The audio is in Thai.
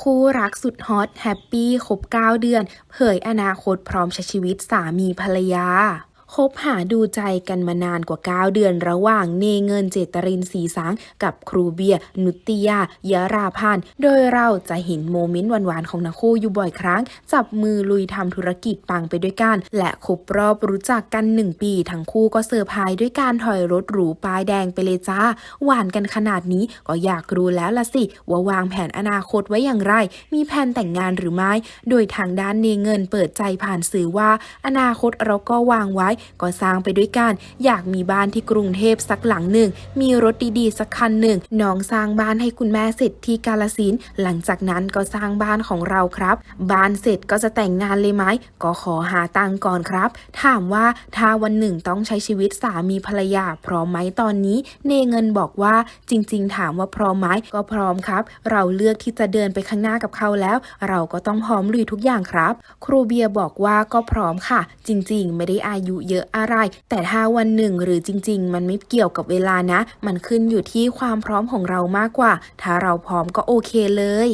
คู่รักสุดฮอตแฮปปี้ครบ9 เดือน เผยอนาคตพร้อมใช้ชีวิตสามีภรรยา คบหาดูใจกันมานานกว่า 9 เดือนระหว่างเนเงินเจตรินสีสางกับครูเบีย นุตติยายาราพันธ์โดยเราจะเห็นโมเมนต์หวานๆของทั้งคู่อยู่บ่อยครั้ง จับมือลุยทำธุรกิจปังไปด้วยกัน และครบรอบรู้จักกัน 1 ปี ทั้งคู่ก็เซอร์ไพรส์ด้วยการถอยรถหรูป้ายแดงไปเลยจ้า หวานกันขนาดนี้ก็อยากรู้แล้วละสิ ว่าวางแผนอนาคตไว้อย่างไร มีแผนแต่งงานหรือไม่โดยทางด้านเนเงินเปิดใจผ่านสื่อว่า อนาคตเราก็วางไว้ก็สร้างไปด้วยกัน อยากมีบ้านที่กรุงเทพสักหลังหนึ่ง มีรถดีๆ สักคันหนึ่ง น้องสร้างบ้านให้คุณแม่เสร็จที่กาลสินหลังจากนั้นก็สร้างบ้านของเราครับ บ้านเสร็จก็จะแต่งงานเลยไหม ก็ขอหาตังก่อนครับ ถามว่าถ้าวันหนึ่งต้องใช้ชีวิตสามีภรรยาพร้อมไหมตอนนี้ เนเงินบอกว่าจริง ๆ ถามว่าพร้อมไหมก็พร้อมครับ เราเลือกที่จะเดินไปข้างหน้ากับเขาแล้ว เราก็ต้องพร้อมลุยทุกอย่างครับ ครูเบียร์บอกว่าก็พร้อมค่ะ จริง ๆ ไม่ได้อายุเยอะอะไร แต่ถ้าวันหนึ่งหรือจริง ๆ มันไม่เกี่ยวกับเวลานะ มันขึ้นอยู่ที่ความพร้อมของเรามากกว่า ถ้าเราพร้อมก็โอเคเลย